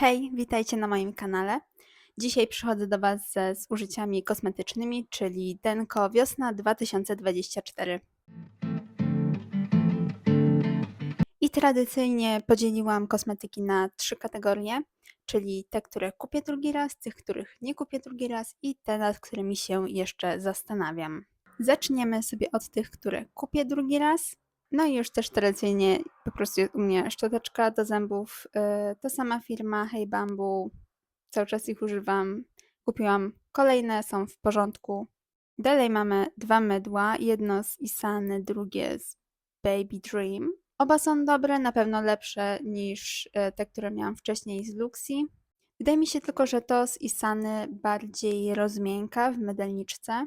Hej, witajcie na moim kanale. Dzisiaj przychodzę do Was ze zużyciami kosmetycznymi, czyli Denko Wiosna 2024. I tradycyjnie podzieliłam kosmetyki na trzy kategorie, czyli te, które kupię drugi raz, tych, których nie kupię drugi raz i te, nad którymi się jeszcze zastanawiam. Zaczniemy sobie od tych, które kupię drugi raz. No i już też tradycyjnie po prostu jest u mnie szczoteczka do zębów. Yy, ta sama firma Hey Bamboo. Cały czas ich używam. Kupiłam kolejne, są w porządku. Dalej mamy dwa mydła. Jedno z Isany, drugie z Baby Dream. Oba są dobre, na pewno lepsze niż e, te, które miałam wcześniej z Luxi. Wydaje mi się tylko, że to z Isany bardziej rozmięka w mydelniczce.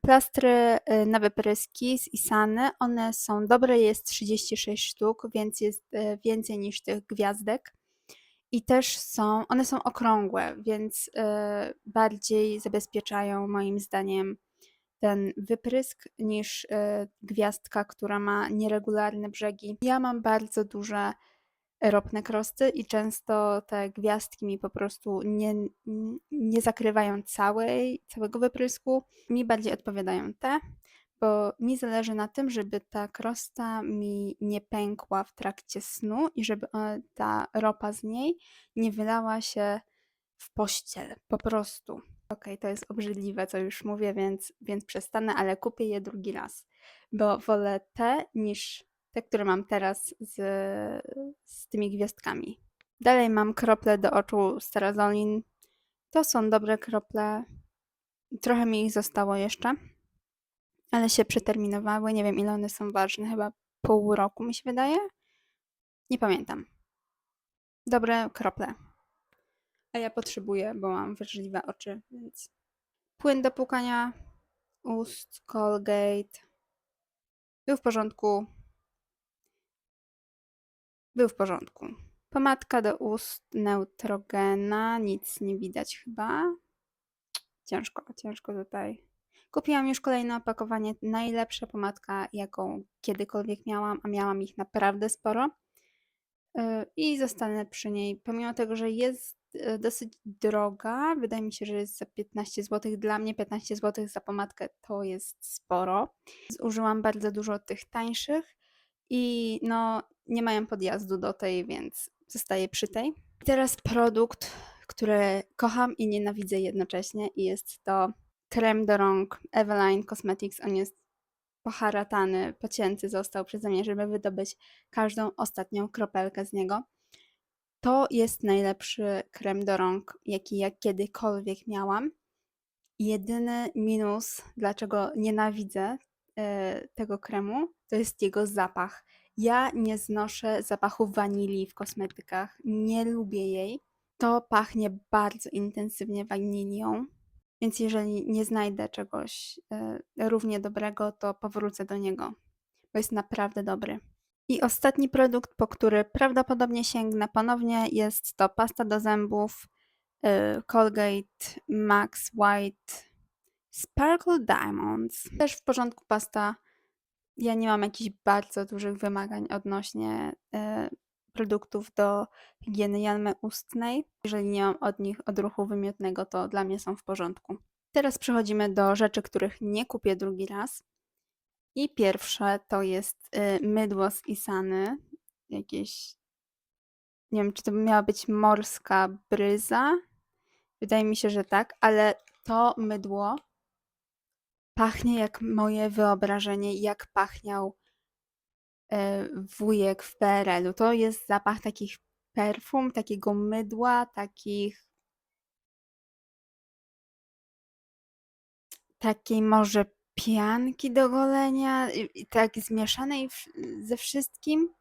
Plastry y, na wypryski z Isany, one są dobre, jest 36 sztuk, więc jest y, więcej niż tych gwiazdek. I też są, one są okrągłe, więc y, bardziej zabezpieczają moim zdaniem ten wyprysk niż gwiazdka, która ma nieregularne brzegi. Ja mam bardzo duże ropne krosty i często te gwiazdki mi po prostu nie, nie zakrywają całej, całego wyprysku. Mi bardziej odpowiadają te, bo mi zależy na tym, żeby ta krosta mi nie pękła w trakcie snu i żeby ta ropa z niej nie wylała się w pościel. Po prostu. Okej, okay, to jest obrzydliwe, co już mówię, więc, więc przestanę, ale kupię je drugi raz, bo wolę te niż te, które mam teraz z, z tymi gwiazdkami. Dalej mam krople do oczu Sterazolin. To są dobre krople. Trochę mi ich zostało jeszcze, ale się przeterminowały. Nie wiem ile one są ważne, chyba pół roku mi się wydaje. Nie pamiętam. Dobre krople. A ja potrzebuję, bo mam wrażliwe oczy, więc płyn do płukania ust, Colgate. Był w porządku, był w porządku. Pomadka do ust Neutrogena, nic nie widać chyba. Ciężko, ciężko tutaj. Kupiłam już kolejne opakowanie, najlepsza pomadka, jaką kiedykolwiek miałam, a miałam ich naprawdę sporo. Y, I zostanę przy niej, pomimo tego, że jest y, dosyć droga, wydaje mi się, że jest za 15 zł. Dla mnie 15 zł za pomadkę to jest sporo. Zużyłam bardzo dużo tych tańszych i no nie mają podjazdu do tej, więc zostaję przy tej. Teraz produkt, który kocham i nienawidzę jednocześnie i jest to krem do rąk Eveline Cosmetics. On jest poharatany, pocięty został przeze mnie, żeby wydobyć każdą ostatnią kropelkę z niego. To jest najlepszy krem do rąk, jaki ja kiedykolwiek miałam. Jedyny minus, dlaczego nienawidzę e, tego kremu, to jest jego zapach. Ja nie znoszę zapachu wanilii w kosmetykach, nie lubię jej. To pachnie bardzo intensywnie wanilią, więc jeżeli nie znajdę czegoś y, równie dobrego, to powrócę do niego, bo jest naprawdę dobry. I ostatni produkt, po który prawdopodobnie sięgnę ponownie, jest to pasta do zębów y, Colgate Max White Sparkle Diamonds. Też w porządku pasta ja nie mam jakichś bardzo dużych wymagań odnośnie e, produktów do higieny jamy ustnej. Jeżeli nie mam od nich odruchu wymiotnego, to dla mnie są w porządku. Teraz przechodzimy do rzeczy, których nie kupię drugi raz. I pierwsze to jest y, mydło z Isany. Jakieś. Nie wiem, czy to miała być morska bryza. Wydaje mi się, że tak, ale to mydło Pachnie jak moje wyobrażenie, jak pachniał e, wujek w PRL-u. To jest zapach takich perfum, takiego mydła, takich takiej może pianki do golenia, i, tak zmieszanej w, ze wszystkim,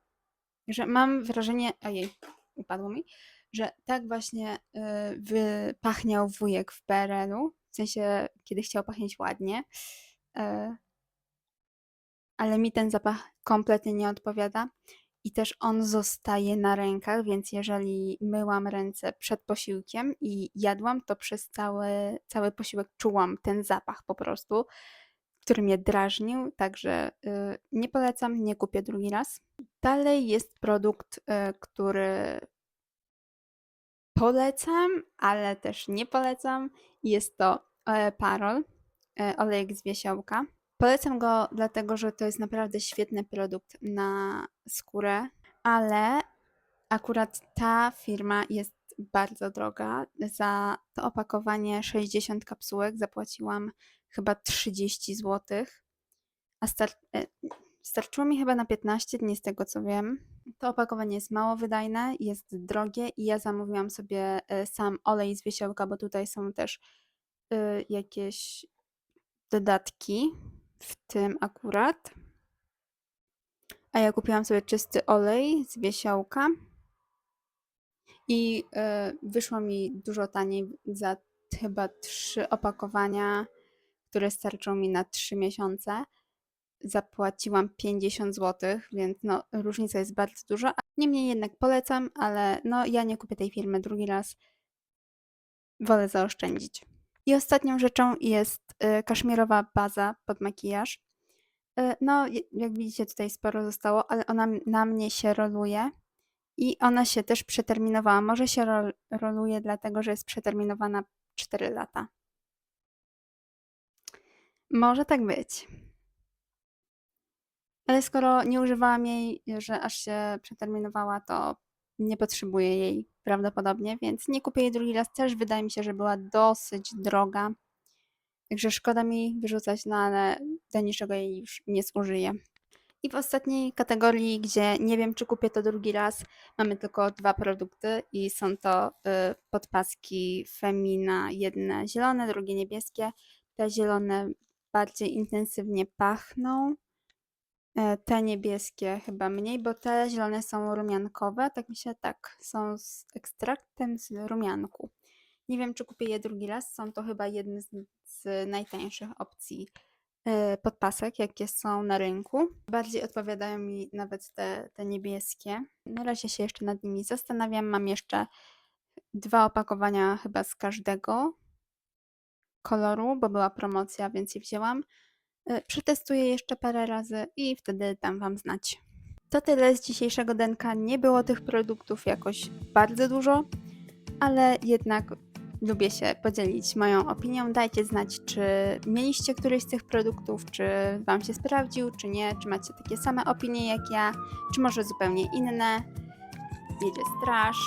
że mam wrażenie, ojej, upadło mi, że tak właśnie y, wypachniał wujek w PRL-u sensie, kiedy chciał pachnieć ładnie. E, ale mi ten zapach kompletnie nie odpowiada. I też on zostaje na rękach, więc jeżeli myłam ręce przed posiłkiem i jadłam, to przez cały, cały posiłek czułam ten zapach po prostu, który mnie drażnił, także y, nie polecam, nie kupię drugi raz. Dalej jest produkt, y, który polecam, ale też nie polecam. Jest to Parol, e, olejek z wiesiołka. Polecam go dlatego, że to jest naprawdę świetny produkt na skórę, ale akurat ta firma jest bardzo droga. Za to opakowanie 60 kapsułek zapłaciłam chyba 30 zł, a star- e, starczyło mi chyba na 15 dni z tego co wiem. To opakowanie jest mało wydajne, jest drogie i ja zamówiłam sobie e, sam olej z wiesiołka, bo tutaj są też y, jakieś dodatki w tym akurat. A ja kupiłam sobie czysty olej z wiesiołka i e, wyszło mi dużo taniej za chyba trzy opakowania, które starczą mi na 3 miesiące. Zapłaciłam 50 zł, więc no, różnica jest bardzo duża. Niemniej jednak polecam, ale no, ja nie kupię tej firmy drugi raz. Wolę zaoszczędzić. I ostatnią rzeczą jest y, kaszmirowa baza pod makijaż. Y, No, jak widzicie, tutaj sporo zostało, ale ona na mnie się roluje i ona się też przeterminowała. Może się rol, roluje, dlatego że jest przeterminowana 4 lata. Może tak być. Ale skoro nie używałam jej, że aż się przeterminowała, to nie potrzebuję jej prawdopodobnie, więc nie kupię jej drugi raz. Też wydaje mi się, że była dosyć droga. Także szkoda mi wyrzucać, no ale do niczego jej już nie zużyję. I w ostatniej kategorii, gdzie nie wiem, czy kupię to drugi raz, mamy tylko dwa produkty i są to y, podpaski Femina, jedne zielone, drugie niebieskie. Te zielone bardziej intensywnie pachną, te niebieskie chyba mniej, bo te zielone są rumiankowe, tak mi się tak, są z ekstraktem z rumianku. Nie wiem, czy kupię je drugi raz, są to chyba jedne z, z najtańszych opcji e, podpasek, jakie są na rynku. Bardziej odpowiadają mi nawet te, te niebieskie. Na razie się jeszcze nad nimi zastanawiam. Mam jeszcze dwa opakowania chyba z każdego koloru, bo była promocja, więc je wzięłam. E, Przetestuję jeszcze parę razy i wtedy dam Wam znać. To tyle z dzisiejszego denka. Nie było tych produktów jakoś bardzo dużo, ale jednak lubię się podzielić moją opinią. Dajcie znać, czy mieliście któryś z tych produktów, czy Wam się sprawdził, czy nie, czy macie takie same opinie jak ja, czy może zupełnie inne. Jedzie straż.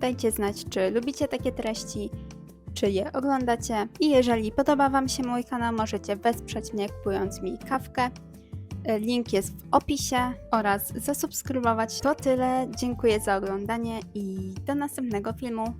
Dajcie znać, czy lubicie takie treści, czy je oglądacie. I jeżeli podoba Wam się mój kanał, możecie wesprzeć mnie kupując mi kawkę. Link jest w opisie oraz zasubskrybować. To tyle. Dziękuję za oglądanie i do następnego filmu.